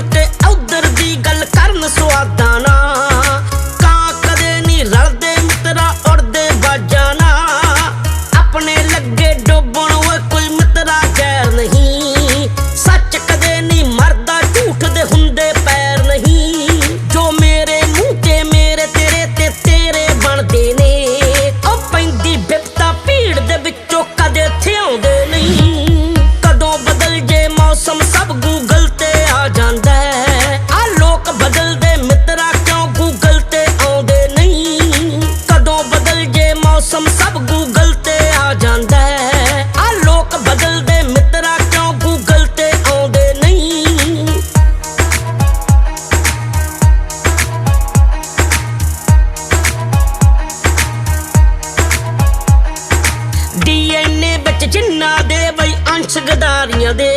ਇੱਧਰ ਤੇ ਦੀ ਗੱਲ ਕਰਨ ਸੁਆਦਾ ਨਾ ਕਾਂ ਕਦੇ ਨਹੀਂ ਰਲਦੇ, ਮਿੱਤਰਾ ਉੜਦੇ ਬਾਜਾ ਨਾ ਆਪਣੇ ਲੱਗੇ ਡੋਬਣ ਜਗਦਾਰੀਆਂ ਦੇ